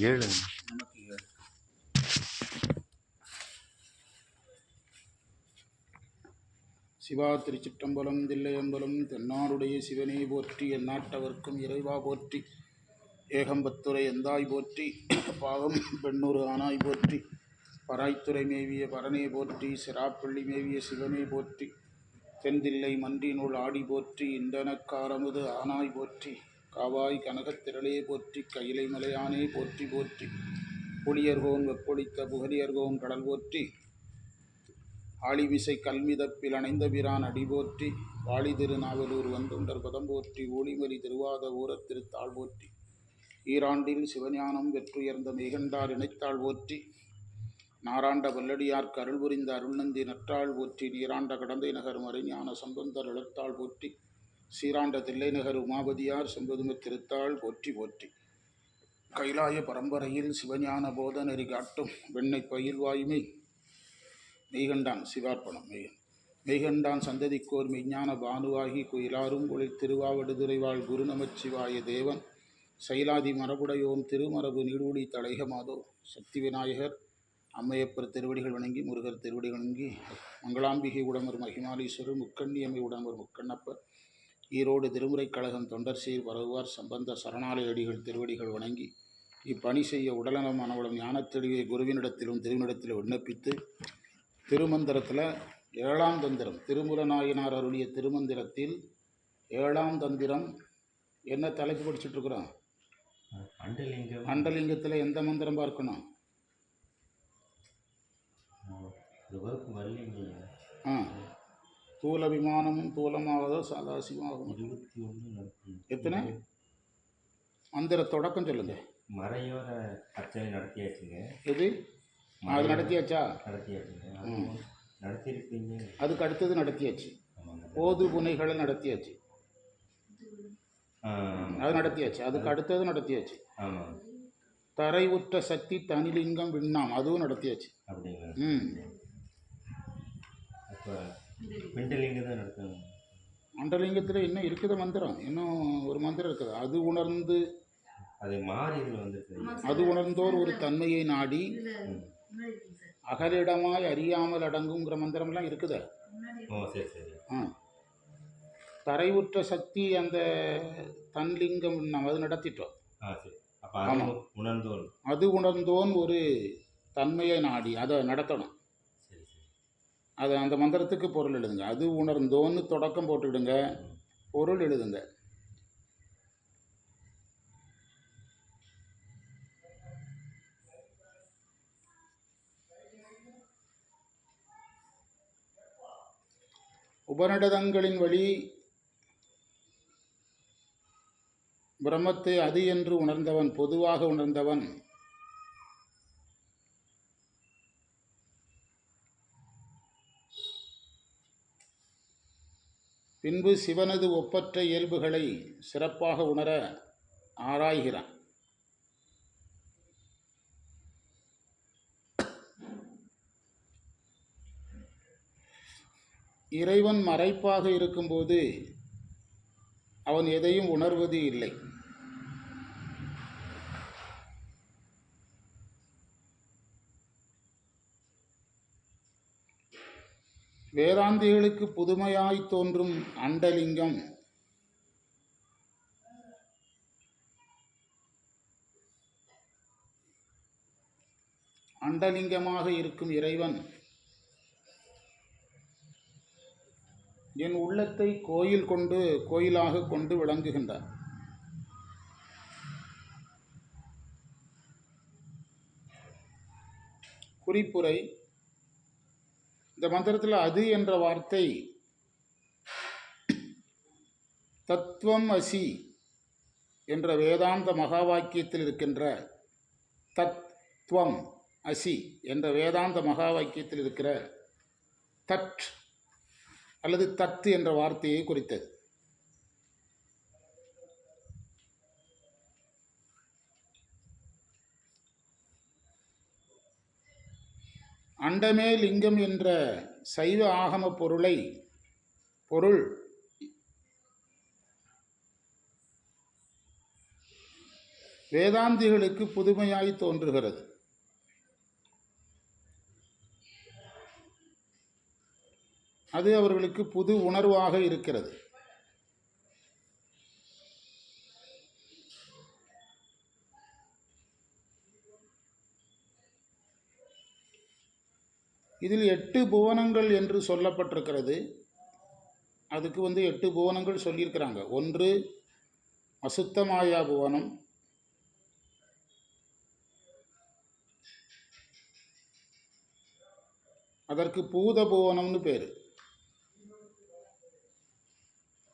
ஏழு. சிவா திருச்சிற்றம்பலம் தில்லையம்பலம் தென்னாடுடைய சிவனே போற்றி எந்நாட்டவர்க்கும் இறைவா போற்றி ஏகம்பத்துறை எந்தாய் போற்றி பாவம் பெண்ணூறு ஆனாய் போற்றி பராய்த்துறை மேவிய பரனே போற்றி சிராப்பள்ளி மேவிய சிவனே போற்றி தென்தில்லை மன்றினுள் ஆடி போற்றி இந்தனக்காரமுது ஆனாய் போற்றி. காவாய் கனகத்திரளே போற்றி கையிலை மலையானே போற்றி போற்றி. புலியர்கோன் வெப்பொழித்த புகலியர்கோன் கடல் போற்றி. ஆளிவிசை கல்மிதப்பில் அணைந்த பிரான் அடி போற்றி. வாழி திருநாவலூர் வந்துண்டர் பதம் போற்றி. ஊழிமலி திருவாத ஊரத் திருத்தாள் போற்றி. ஈராண்டில் சிவஞானம் வெற்றுயர்ந்த மெய்கண்டார் இணைத்தாள் போற்றி. நாராண்ட வல்லடியார் கருள் புரிந்த அருள்நந்தி நற்றாள் போற்றி. நீராண்ட கடந்தை நகர் மறைஞான சம்பந்தர் இழத்தாள் போற்றி. சீராண்ட தில்லைநகர் உமாபதியார் செம்பதும திருத்தாள் போற்றி போற்றி. கைலாய பரம்பரையில் சிவஞான போத நெறி காட்டும் வெண்ணை பயில்வாயுமை மெய்கண்டான் சிவார்ப்பணம் மெய்கன் மெய்கண்டான் சந்ததிக்கோர் மெய்ஞான பானுவாகி குயிலாரும் குளிர் திருவாவடுதுறைவாள் குரு நமச்சிவாய தேவன். சைலாதி மரபுடையோன் திருமரபு நீடுடி தலைக மாதோ சக்தி விநாயகர் அம்மையப்பர் திருவடிகள் வணங்கி முருகர் திருவடிகள் வணங்கி மங்களாம்பிகை உடம்பர் மகிமாலீஸ்வரர் முக்கண்ணியம்மை உடம்பர் முக்கண்ணப்பர் ஈரோடு திருமுறைக் கழகம் தொண்டர் சீர் பரவுவார் சம்பந்த சரணாலய அடிகள் திருவடிகள் வணங்கி இப்பணி செய்ய உடலனம் மனவளம் ஞானத்தெளிவை குருவினிடத்திலும் திருவினிடத்திலும் விண்ணப்பித்து திருமந்திரத்தில் ஏழாம் தந்திரம் திருமுலநாயனார் அருளிய திருமந்திரத்தில் ஏழாம் தந்திரம். என்ன தலைப்பு படிச்சுட்டு இருக்கிறோம் அண்டலிங்கம். அண்டலிங்கத்தில் எந்த மந்திரம் பார்க்கணும்? ஆ. தூல விமானமும் தூலமாவதோ சதாசிவமாகும். இருபத்தி ஒன்று எத்தனை? மந்திர தொடக்கம் சொல்லுங்க. மறையோர அர்ச்சனை நடத்தியாச்சுங்க. எது? அது நடத்தியாச்சா? நடத்தியாச்சுங்க. நடத்தியிருப்பீங்க. அதுக்கு அடுத்தது நடத்தியாச்சு. போது புனைகளை நடத்தியாச்சு. அது நடத்தியாச்சு. அதுக்கு அடுத்தது நடத்தியாச்சு. ஆமாம் தரை உற்ற சக்தி தனிலிங்கம் விண்ணாம் அதுவும் நடத்தியாச்சு. அப்படிங்களா? ம். தான் அண்டலிங்கத்தில் இன்னும் இருக்குது மந்திரம். இன்னும் ஒரு மந்திரம் இருக்குது. அது உணர்ந்து அது மாறி இதில் வந்துருக்கு. அது உணர்ந்தோர் ஒரு தன்மையை நாடி அகலிடமாய் அறியாமல் அடங்குங்கிற மந்திரம்லாம் இருக்குதே. ஓ சரி சரி. ஆ. தரை உற்ற சக்தி அந்த தன்லிங்கம் நம்ம அது நடத்திட்டோம். ஆ சரி. அப்போ அது உணர்ந்தோன் ஒரு தன்மையை நாடி அதை நடத்தணும். அது அந்த மந்திரத்துக்கு பொருள் எழுதுங்க. அது உணர்ந்தோன்னு தொடக்கம் போட்டுக்கிடுங்க பொருள் எழுதுங்க. உபநிடதங்களின் வழி பிரம்மத்தை அது என்று உணர்ந்தவன் பொதுவாக உணர்ந்தவன் பின்பு சிவனது ஒப்பற்ற இயல்புகளை சிறப்பாக உணர ஆராய்கிறான். இறைவன் மறைப்பாக இருக்கும்போது அவன் எதையும் உணர்வது இல்லை வேதாந்திகளுக்கு புதுமையாய் தோன்றும் அண்டலிங்கம். அண்டலிங்கமாக இருக்கும் இறைவன். என் உள்ளத்தை கோயில் கொண்டு கோயிலாக கொண்டு விளங்குகின்றார். குறிப்புரை இந்த மந்திரத்தில் அது என்ற வார்த்தை தத்துவம் அசி என்ற வேதாந்த மகா வாக்கியத்தில் இருக்கின்ற தத்வம் அசி என்ற வேதாந்த மகா வாக்கியத்தில் இருக்கிற தட் அல்லது தத்து என்ற வார்த்தையை குறித்தது. அண்டமே லிங்கம் என்ற சைவ ஆகம பொருளை பொருள் வேதாந்திகளுக்கு புதுமையாய் தோன்றுகிறது. அது அவர்களுக்கு புது உணர்வாக இருக்கிறது. இதில் எட்டு புவனங்கள் என்று சொல்லப்பட்டிருக்கிறது. அதுக்கு வந்து எட்டு புவனங்கள் சொல்லியிருக்கிறாங்க. ஒன்று அசுத்தமாயா புவனம். அதற்கு பூத புவனம்னு பேர்.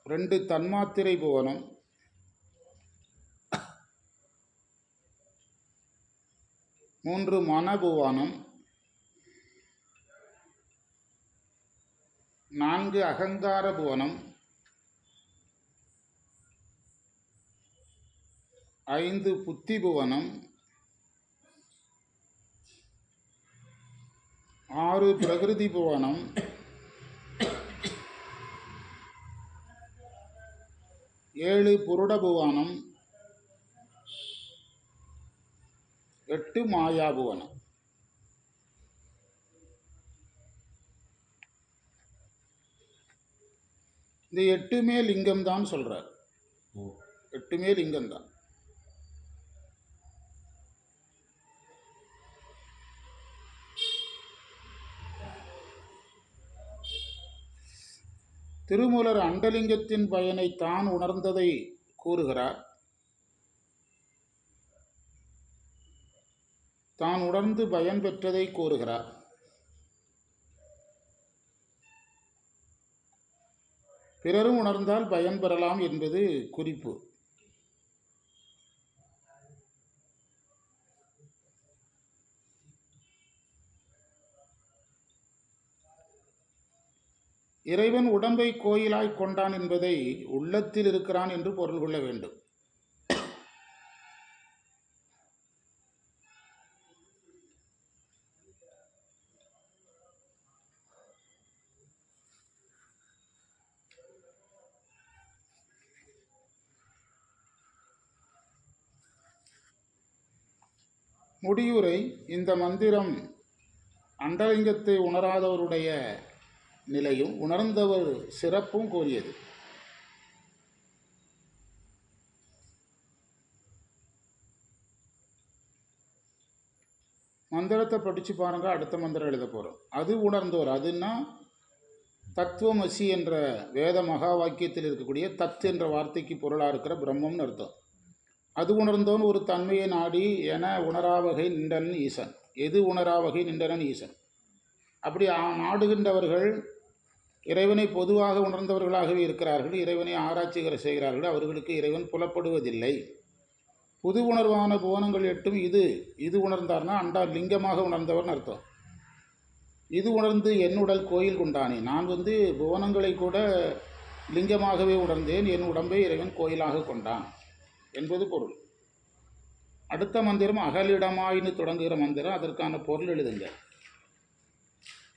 ரெண்டு தன்மாத்திரை புவனம். மூன்று மனபுவானம் நான்கு அகங்கார புவனம். ஐந்து புத்தி புவனம். ஆறு பிரகிருதி புவனம். ஏழு புருட புவனம். எட்டு மாயா புவனம். இந்த எட்டுமே லிங்கம் தான் சொல்றார். ஓ. எட்டுமே லிங்கம் தான் திருமூலர் அண்டலிங்கத்தின் பயனை தான் உணர்ந்ததை கூறுகிறார். தான் உணர்ந்து பயன் பெற்றதை கூறுகிறார். பிறரும் உணர்ந்தால் பயன் பெறலாம் என்பது குறிப்பு. இறைவன் உடம்பை கோயிலாய் கொண்டான் என்பதை உள்ளத்தில் இருக்கிறான் என்று பொருள் கொள்ள வேண்டும். முடியுரை இந்த மந்திரம் அண்டலிங்கத்தை உணராதவருடைய நிலையும் உணர்ந்தவர் சிறப்பும் கோரியது மந்திரத்தை படித்து பாருங்க அடுத்த மந்திரம் எழுத போகிறோம் அது உணர்ந்தவர் அதுன்னா தத்துவமசி என்ற வேத மகா வாக்கியத்தில் இருக்கக்கூடிய தத் என்ற வார்த்தைக்கு பொருளாக இருக்கிற பிரம்மம்னு அர்த்தம். அது உணர்ந்தோன் ஒரு தன்மையை நாடி என உணராவகை நின்றன் ஈசன். எது உணராவகை நின்றனன் ஈசன்? அப்படி ஆ- நாடுகின்றவர்கள் இறைவனை பொதுவாக உணர்ந்தவர்களாகவே இருக்கிறார்கள். இறைவனை ஆராய்ச்சிகள் செய்கிறார்கள். அவர்களுக்கு இறைவன் புலப்படுவதில்லை. புது உணர்வான புவனங்கள் எட்டும் இது. இது உணர்ந்தார்னா அண்டா லிங்கமாக உணர்ந்தவர்னு அர்த்தம். இது உணர்ந்து என் உடல் கோயில் கொண்டானே. நான் வந்து புவனங்களை கூட லிங்கமாகவே உணர்ந்தேன். என் உடம்பை இறைவன் கோயிலாக கொண்டான். என்பது பொருள். அடுத்த மந்திரம் அகலிடமாயின்னு தொடங்குகிற மந்திரம் அதற்கான பொருள் எழுதுங்க.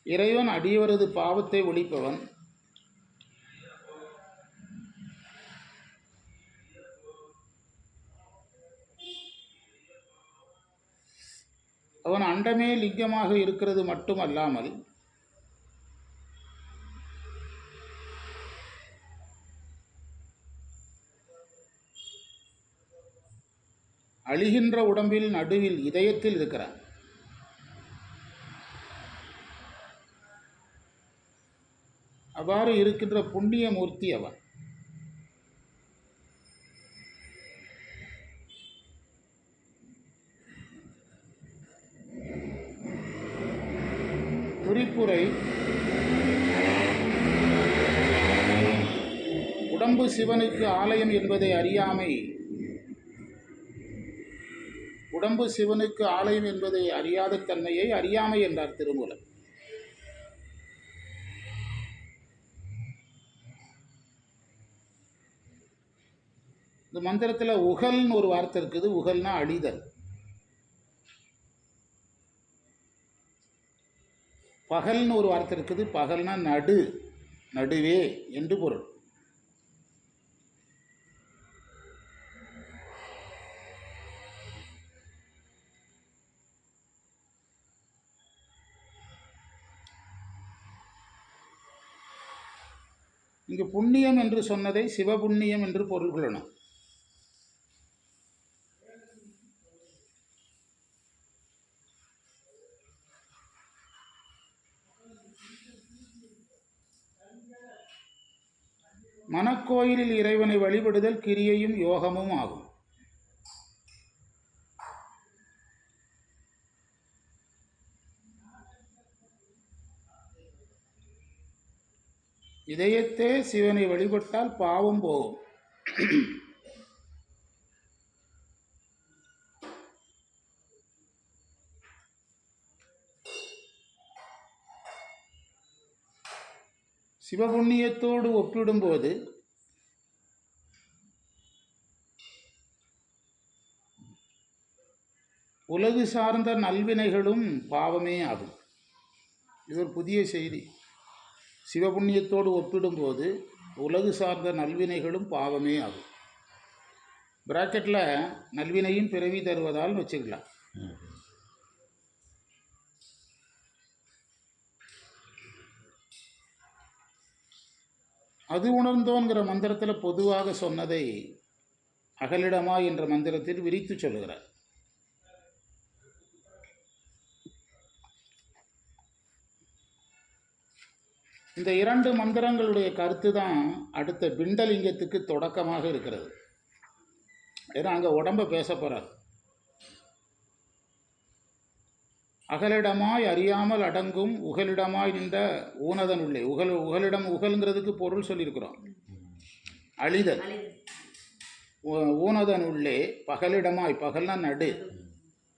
இறைவன் அடியவரது பாவத்தை ஒழிப்பவன். அவன் அண்டமே லிங்கமாக இருக்கிறது மட்டுமல்லாமல் அழிகின்ற உடம்பில் நடுவில் இதயத்தில் இருக்கிறார். அவ்வாறு இருக்கின்ற புண்ணிய மூர்த்தி அவன். குறிப்புரை உடம்பு சிவனுக்கு ஆலயம் என்பதை அறியாமை உடம்பு சிவனுக்கு ஆலயம் என்பதை அறியாத தன்மையை அறியாமை என்றார் திருமூலர். இந்த மந்திரத்தில் உகல்னு ஒரு வார்த்தை இருக்குது. உகல்னா அழிதல். பகல்னு ஒரு வார்த்தை இருக்குது. பகல்னா நடு நடுவே என்று பொருள். இங்கு புண்ணியம் என்று சொன்னதை சிவபுண்ணியம் என்று பொருள் கொள்ளணும் மனக்கோயிலில் இறைவனை வழிபடுதல் கிரியையும் யோகமும் ஆகும். இதயத்தே சிவனை வழிபட்டால் பாவம் போகும். சிவபுண்ணியத்தோடு ஒப்பிடும்போது உலகு சார்ந்த நல்வினைகளும் பாவமே ஆகும். இது ஒரு புதிய செய்தி. சிவபுண்ணியத்தோடு ஒப்பிடும்போது உலகு சார்ந்த நல்வினைகளும் பாவமே ஆகும். பிராக்கெட்டில் நல்வினையும் பிறவி தருவதால் வச்சுக்கலாம். அது உணர்ந்தோங்கிற மந்திரத்தில் பொதுவாக சொன்னதை அகலிடமா என்ற மந்திரத்தில் விரித்து சொல்லுகிறார். இந்த இரண்டு மந்திரங்களுடைய கருத்து தான் அடுத்த பிண்டலிங்கத்துக்கு தொடக்கமாக இருக்கிறது. ஏன்னா அங்கே உடம்ப பேச போகிறார் அகலிடமாய் அறியாமல் அடங்கும் உகலிடமாய் நின்ற ஊனதன் உள்ளே. உகல் உகலிடம் உகல்ங்கிறதுக்கு பொருள் சொல்லியிருக்கிறோம். அழிதல். ஊனதன் உள்ளே பகலிடமாய் பகல்னா நடு.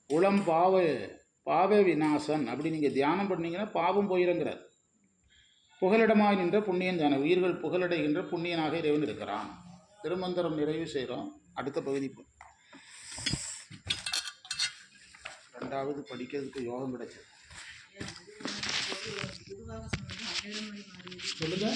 உளம் பாவ பாவ விநாசன் அப்படி நீங்கள் தியானம் பண்ணீங்கன்னா பாவம் போயிருங்கிறார். புகலிடமாய் நின்ற புண்ணியன் தானே உயிர்கள் புகழடைகின்ற புண்ணியனாக இறைவன் இருக்கிறான். திருமந்திரம் நிறைவு செய்கிறோம் அடுத்த பகுதி ரெண்டாவது படிக்கிறதுக்கு யோகம் கிடைச்சது. சொல்லுங்க.